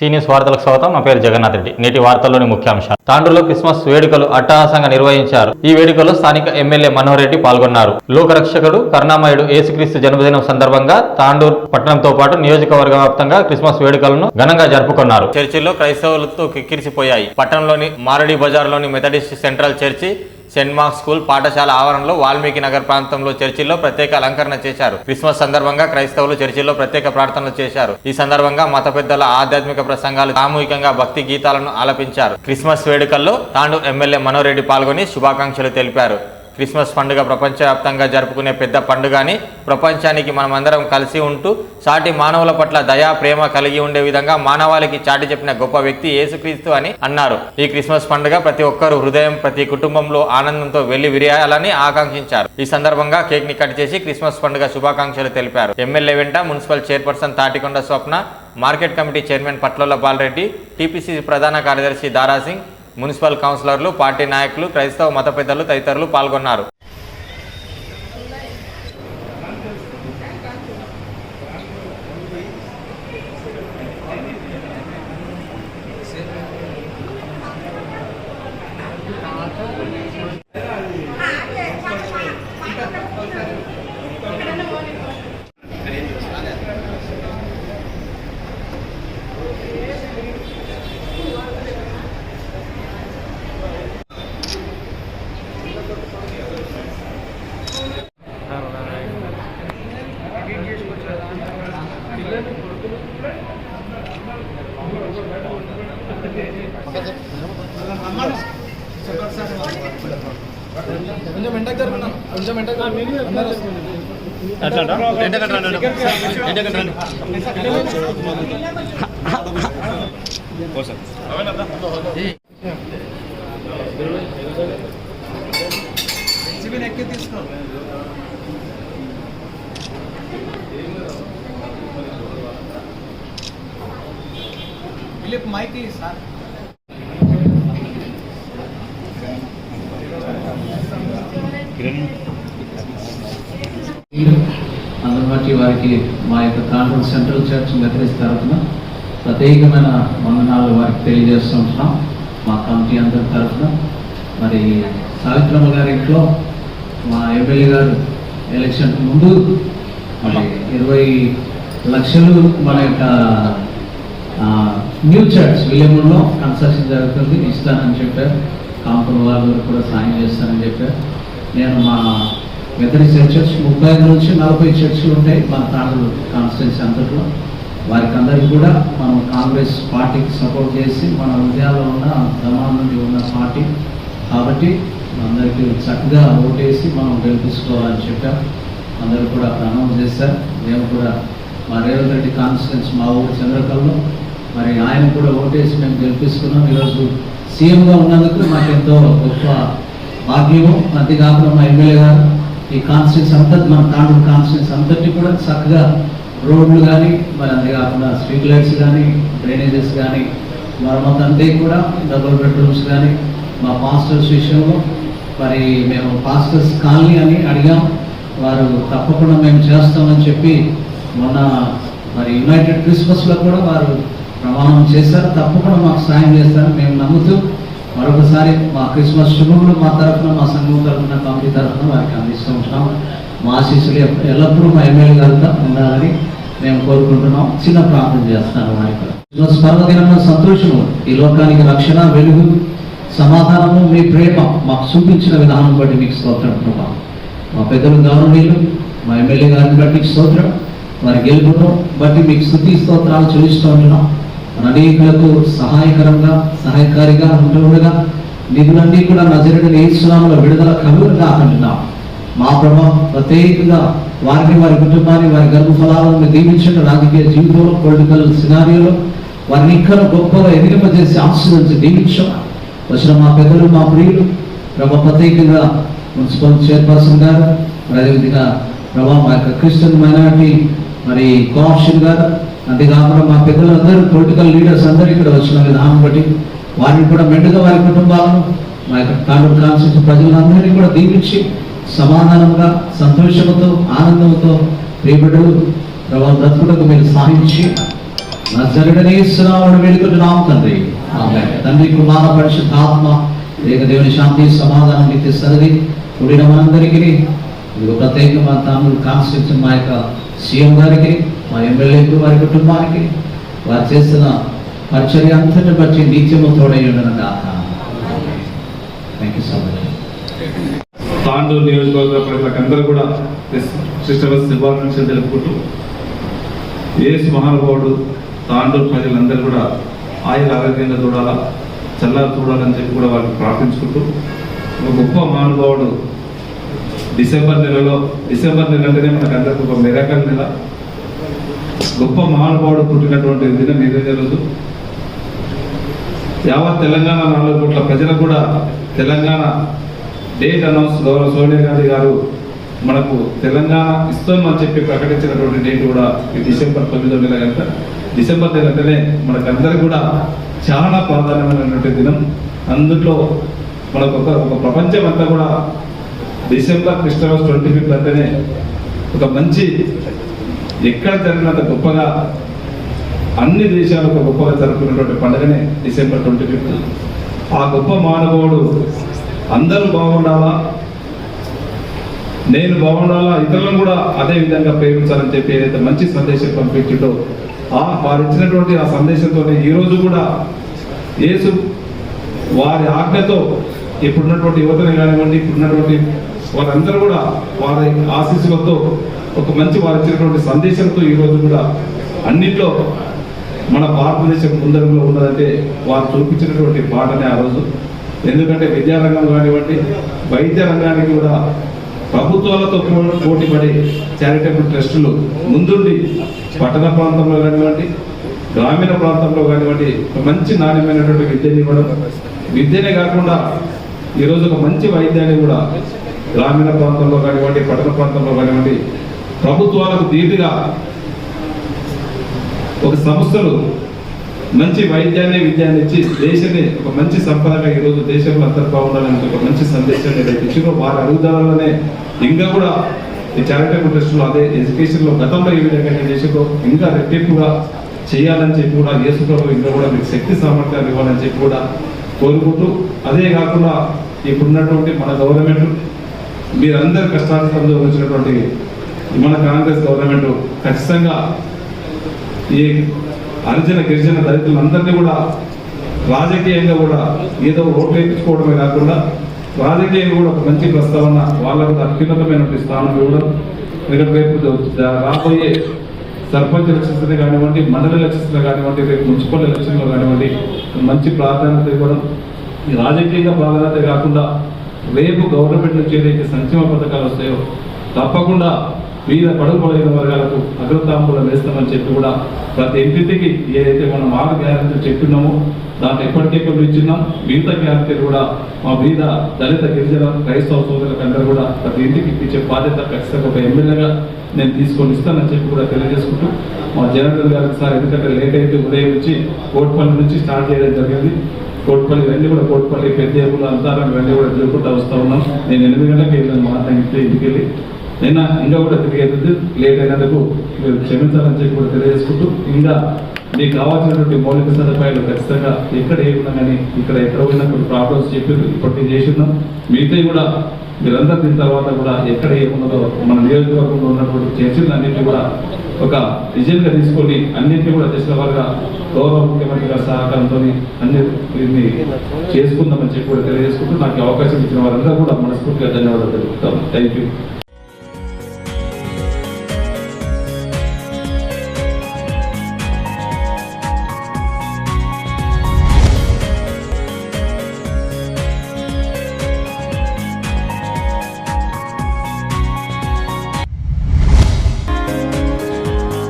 సీనియస్ వార్తలకు స్వాగతం. నా పేరు జగన్నాథ్ రెడ్డి. నేటి వార్తల్లోని ముఖ్యాంశాలు. తాండూరులో క్రిస్మస్ వేడుకలు అట్టహాసంగా నిర్వహించారు. ఈ వేడుకలో స్థానిక ఎమ్మెల్యే మనోహర్ రెడ్డి పాల్గొన్నారు. లోకరక్షకుడు కరుణామయుడు ఏసుక్రీస్తు జన్మదినం సందర్భంగా తాండూరు పట్టణంతో పాటు నియోజకవర్గ వ్యాప్తంగా క్రిస్మస్ వేడుకలను ఘనంగా జరుపుకున్నారు. చర్చిలో క్రైస్తవులతో కిక్కిరిసిపోయాయి. పట్టణంలోని Maradi బజార్లోని Methodist central church saint Mark school పాఠశాల ఆవరణలో వాల్మీకి నగర్ ప్రాంతంలో చర్చిల్లో ప్రత్యేక అలంకరణ చేశారు. క్రిస్మస్ సందర్భంగా క్రైస్తవులు చర్చిల్లో ప్రత్యేక ప్రార్థనలు చేశారు. ఈ సందర్భంగా మత పెద్దల ఆధ్యాత్మిక ప్రసంగాలు సామూహికంగా భక్తి గీతాలను ఆలపించారు. క్రిస్మస్ వేడుకల్లో తాండు ఎమ్మెల్యే మనోరెడ్డి పాల్గొని శుభాకాంక్షలు తెలిపారు. క్రిస్మస్ పండుగ ప్రపంచవ్యాప్తంగా జరుపుకునే పెద్ద పండుగ అని ప్రపంచానికి మనమందరం కలిసి ఉంటూ సాటి మానవుల పట్ల దయా ప్రేమ కలిగి ఉండే విధంగా మానవాళికి చాటి చెప్పిన గొప్ప వ్యక్తి యేసుక్రీస్తు అని అన్నారు. ఈ క్రిస్మస్ పండుగ ప్రతి ఒక్కరు హృదయం ప్రతి కుటుంబంలో ఆనందంతో వెళ్ళి విరియాలని ఆకాంక్షించారు. ఈ సందర్భంగా కేక్ని కట్ చేసి క్రిస్మస్ పండుగ శుభాకాంక్షలు తెలిపారు. ఎమ్మెల్యే వెంట municipal chairperson Thatikonda Swapna market committee chairman పట్ల బాలరెడ్డి టీపీసీ ప్రధాన కార్యదర్శి దారాసింగ్ మున్సిపల్ కౌన్సిలర్లు పార్టీ నాయకులు క్రైస్తవ మత పెద్దలు తదితరులు పాల్గొన్నారు. కొంచెం వెంటకు జరుగుతున్నాం కొంచెం వెంటకు అందరూ సిబిన్ ఎక్కి తీసుకో ఫిలిప్ మైక్ సార్ అందరి బట్టి వారికి మా యొక్క కాన్ఫరెన్స్ సెంట్రల్ చర్చ్ మెథడిస్ట్ తరఫున ప్రత్యేకమైన వందనాలు వారికి తెలియజేస్తుంటున్నాం మా కమిటీ అందరి తరఫున. మరి సావిత్రమ్మ గారి ఇంట్లో మా ఎమ్మెల్యే గారు ఎలక్షన్ ముందు మరి ఇరవై లక్షలు మన యొక్క న్యూ చర్చ్ విలియములో కన్స్ట్రక్షన్ జరుగుతుంది. ఇస్తానని చెప్పారు. కాంపౌండ్ వాళ్ళు కూడా సాయం చేస్తానని చెప్పారు. నేను మా మెథడి చర్చ్ ముప్పై నుంచి నలభై చర్చిలు ఉంటాయి మన తాండూరు కాన్స్టిట్యున్సీ అంతట్లో. వారికి అందరికీ కూడా మనం కాంగ్రెస్ పార్టీకి సపోర్ట్ చేసి మన హృదయాల్లో ఉన్న దమాల నుండి ఉన్న పార్టీ. కాబట్టి అందరికీ చక్కగా ఓటేసి మనం గెలిపించుకోవాలని చెప్పాం. అందరూ కూడా అనౌన్స్ చేశారు. మేము కూడా మా రేవంత్ రెడ్డి కాన్స్టిట్యున్సీ మా ఊరు చంద్రకల్లో. మరి ఆయన కూడా ఓటేసి మేము గెలిపిస్తున్నాం ఈరోజు సీఎంగా ఉన్నందుకు మాకు ఎంతో గొప్ప భాగ్యము అంతేకాకుండా మా ఎమ్మెల్యే గారు. ఈ కాన్స్టిట్యూన్స్ అంతా మన తాండూరు కాన్స్టిట్యూన్స్ అంతటి కూడా చక్కగా రోడ్లు కానీ మరి అంతేకాకుండా స్ట్రీట్ లైట్స్ కానీ డ్రైనేజెస్ కానీ మరమ్మతు అంతే కూడా డబుల్ బెడ్రూమ్స్ కానీ మా పాస్టర్స్ విషయంలో మరి మేము పాస్టర్స్ కాలనీ అని అడిగాం. వారు తప్పకుండా మేము చేస్తామని చెప్పి మొన్న మరి యునైటెడ్ క్రిస్మస్లో కూడా వారు ప్రమాణం చేశారు. తప్పకుండా మాకు సాయం చేస్తారు మేము నమ్ముతూ మరొకసారి మా క్రిస్మస్ శుభములు మా తరఫున మా సంఘం తరఫున కమిటీ తరఫున వారికి అందిస్తూ ఉంటున్నాం మా ఆశీస్సులు ఎల్లప్పుడూ మా ఎమ్మెల్యే గారితో ఉండాలని మేము కోరుకుంటున్నాం. చిన్న ప్రార్థన చేస్తాను వారికి క్రిస్మస్ పర్వదినంలో సంతోషము ఈ లోకానికి రక్షణ వెలుగు సమాధానము మీ ప్రేమ మాకు చూపించిన విధానం బట్టి మీకు స్తోత్రం ప్రభా. మా పెద్దలు గౌరవనీయులు మా ఎమ్మెల్యే గారిని బట్టి స్తోత్రం వారి గెలుపును బట్టి మీకు స్థుతి స్తోత్రాలు చెల్లిస్తూ ఉంటున్నాం. అనేకులకు సహాయకరంగా సహాయకారిగా ఉంటుండగా నిధులన్నీ కూడా నజరుడు నేర్చున్నాములో విడుదల కలుగుగా అంటున్నాం మా ప్రభ ప్రత్యేకంగా వారిని వారి కుటుంబాన్ని వారి గర్భఫలాలను దీవించండి. రాజకీయ జీవితంలో పొలిటికల్ సినారియోలో వారిని ఇంకా గొప్పగా ఎదిగింపజేసి ఆశీర్వించి దీవించాం వచ్చిన మా పెద్దలు మా ప్రియులు ప్రభా ప్రత్యేకంగా మున్సిపల్ చైర్పర్సన్ గారు మరి అదేవిధంగా ప్రభా మా యొక్క క్రిస్టియన్ మైనారిటీ మరి కోఆప్షన్ గారు అంతేకాకుండా మా పెద్దలందరూ పొలిటికల్ లీడర్స్ అందరూ ఇక్కడ వచ్చిన విధానం బట్టి వారిని కూడా మెండుగా వారి కుటుంబాలను మా యొక్క తాండూరు కాన్స్టిట్యూషన్ ప్రజలందరినీ కూడా దీవించి సమాధానంగా సంతోషంతో ఆనందంతో ప్రియబడు ప్రభావ బ్రతుకులకు మీరు సాధించి నజరుడనేస్తున్నాడు వేడుకుంటున్నాం తండ్రి. ఆమేన్. తండ్రి కుమార పరిశుద్ధాత్మ ఏక దేవుని శాంతి సమాధానం నిత్య సరిది కూడిన మనందరికీ. ఇదిగో ప్రత్యేకంగా తాను కాన్స్టిట్యూషన్ మా యొక్క సీఎం గారికి మా ఎమ్మెల్యేకు వారి కుటుంబానికి వారు చేస్తున్న పరిచర్య అంతటి బట్టి నిత్యము తోడయ్యుండను కాక thank you so much Tandur నియోజకవర్గ ప్రజలకందరూ కూడా సిస్టర్స్ శుభాకాంక్షలు తెలుపుకుంటూ యేసు మహానుభావుడు తాండూరు ప్రజలందరూ కూడా ఆయుర ఆరోగ్యంగా చూడాలా చల్లారి చూడాలని చెప్పి కూడా వాళ్ళు ప్రార్థించుకుంటూ ఒక గొప్ప మహానుభావుడు డిసెంబర్ నెలలో డిసెంబర్ నెల అంటేనే మనకు అందరికి ఒక మెరకల్ నెల. గొప్ప మహానుభావుడు పుట్టినటువంటి దినం ఇదే రోజు యావత్ తెలంగాణ నాలుగు కోట్ల ప్రజలకు కూడా తెలంగాణ డేట్ అనౌన్స్ గౌరవ సోనియా గాంధీ గారు మనకు తెలంగాణ ఇస్తామని చెప్పి ప్రకటించినటువంటి డేట్ కూడా ఈ డిసెంబర్ తొమ్మిదో నెల కనుక. డిసెంబర్ నెల అంటేనే మనకందరికి కూడా చాలా ప్రాధాన్యమైనటువంటి దినం. అందులో మనకు ఒక ఒక ప్రపంచం అంతా కూడా డిసెంబర్ క్రిస్టమస్ ట్వంటీ ఫిఫ్త్ అంటేనే ఒక మంచి ఎక్కడ జరిగినంత గొప్పగా అన్ని దేశాలకు గొప్పగా జరుపుకున్నటువంటి పండుగనే డిసెంబర్ ట్వంటీ ఫిఫ్త్ ఆ గొప్ప మానవుడు అందరూ బాగుండాలా? నేను బాగుండాలా? ఇతరులను కూడా అదే విధంగా ప్రేమించాలని చెప్పి ఏదైతే మంచి సందేశం పంపించిండో ఆ వారు ఇచ్చినటువంటి ఆ సందేశంతోనే ఈరోజు కూడా యేసు వారి ఆజ్ఞతో ఇప్పుడున్నటువంటి యువతని కానివ్వండి ఇప్పుడున్నటువంటి వారందరూ కూడా వారి ఆశీస్సులతో ఒక మంచి వారు ఇచ్చినటువంటి సందేశంతో ఈ రోజు కూడా అన్నిట్లో మన భారతదేశం ముందరంలో ఉన్నదంటే వారు చూపించినటువంటి పాటనే ఆ రోజు. ఎందుకంటే విద్యారంగం కానివ్వండి వైద్య రంగానికి కూడా ప్రభుత్వాలతో పోటీపడి పోటీ చారిటబుల్ ట్రస్టులు ముందుండి పట్టణ ప్రాంతంలో కానివ్వండి గ్రామీణ ప్రాంతంలో కానివ్వండి మంచి నాణ్యమైనటువంటి విద్యని ఇవ్వడం. విద్యనే కాకుండా ఈరోజు ఒక మంచి వైద్యాన్ని కూడా గ్రామీణ ప్రాంతంలో కానివ్వండి పట్టణ ప్రాంతంలో కానివ్వండి ప్రభుత్వాలకు ధీటుగా ఒక సంస్థలు మంచి వైద్యాన్ని విద్యాన్ని ఇచ్చి దేశాన్ని ఒక మంచి సంపదగా ఈరోజు దేశంలో అందరు బాగుండాలని ఒక మంచి సందేశాన్ని ఇచ్చిన వారి అడుగుదలలోనే ఇంకా కూడా ఈ చారిటబుల్ ట్రస్ట్లో అదే ఎడ్యుకేషన్లో గతంలో ఈ విధంగా దేశంలో చేసిందో ఇంకా రెట్టింపుగా చేయాలని చెప్పి కూడా యేసు ఇంకా కూడా మీకు శక్తి సామర్థ్యాలు ఇవ్వాలని చెప్పి కూడా కోరుకుంటూ అదే కాకుండా ఇప్పుడున్నటువంటి మన గవర్నమెంట్ మీరందరి కష్టార్థంలో వచ్చినటువంటి మన కాంగ్రెస్ గవర్నమెంట్ ఖచ్చితంగా ఈ అర్జున గిరిజన దళితులందరినీ కూడా రాజకీయంగా కూడా ఏదో ఓట్లు ఎక్కించుకోవడమే కాకుండా రాజకీయంగా కూడా ఒక మంచి ప్రస్తావన వాళ్ళకు అత్యున్నతమైనటువంటి స్థానం ఇవ్వడం ఎందుకంటే రేపు రాబోయే సర్పంచ్ ఎలక్షన్స్ కానివ్వండి మండల ఎలక్షన్స్ కానివ్వండి రేపు మున్సిపల్ ఎలక్షన్లో కానివ్వండి మంచి ప్రాధాన్యత ఇవ్వడం రాజకీయంగా ప్రాధాన్యత కాకుండా రేపు గవర్నమెంట్ నుంచి ఏదైతే సంక్షేమ పథకాలు వస్తాయో తప్పకుండా మీద పడుగు పడిన వర్గాలకు అగ్రతాంబులు వేస్తామని చెప్పి కూడా ప్రతి ఇంటికి ఏదైతే మనం ఆరు గ్యారెంటీలు చెప్పినామో దాంట్లో ఎప్పటికెప్పుడు ఇచ్చినాం మిగతా గ్యారెంటీలు కూడా మా మీద దళిత గిరిజన క్రైస్తవ సోదరులకందరూ కూడా ప్రతి ఇంటికి ఇచ్చే బాధ్యత ఖచ్చితంగా ఒక ఎమ్మెల్యేగా నేను తీసుకొని ఇస్తానని చెప్పి కూడా తెలియజేసుకుంటూ మా జనరల్ గారికి సార్ ఎందుకంటే లేట్ అయితే ఉదయం నుంచి కోట్పల్లి నుంచి స్టార్ట్ చేయడం జరిగింది. కోట్పల్లి ఇవన్నీ కూడా కోట్పల్లి పెద్దేపులు అంతారం ఇవన్నీ కూడా తిరుగుకుంటూ వస్తూ ఉన్నాం. నేను ఎనిమిది గంటలకు వెళ్ళాను మా ఇంటి ఇంటికి వెళ్ళి. నిన్న ఇంకా కూడా తిరిగేది లేట్ అయినందుకు మీరు క్షమించాలని చెప్పి కూడా తెలియజేసుకుంటూ ఇంకా మీకు కావాల్సినటువంటి మౌలిక సదుపాయాలు ఖచ్చితంగా ఎక్కడ ఏ ఉన్నా కానీ ఇక్కడ ఎక్కడ పోయినా కొన్ని ప్రాబ్లమ్స్ చెప్పి ఇప్పటికీ చేసినాం మిగతా కూడా మీరందరూ దీని తర్వాత కూడా ఎక్కడ ఏమున్నదో మన నియోజకవర్గంలో ఉన్నటువంటి చర్చలు అన్నింటినీ కూడా ఒక విజయంగా తీసుకొని అన్నింటినీ కూడా దశల గౌరవ ముఖ్యమంత్రి గారి సహకారంతో అన్ని దీన్ని చేసుకుందామని చెప్పి కూడా తెలియజేసుకుంటూ నాకు అవకాశం ఇచ్చిన వారందరూ కూడా మనస్ఫూర్తిగా ధన్యవాదాలు తెలుపుతాం థ్యాంక్ యూ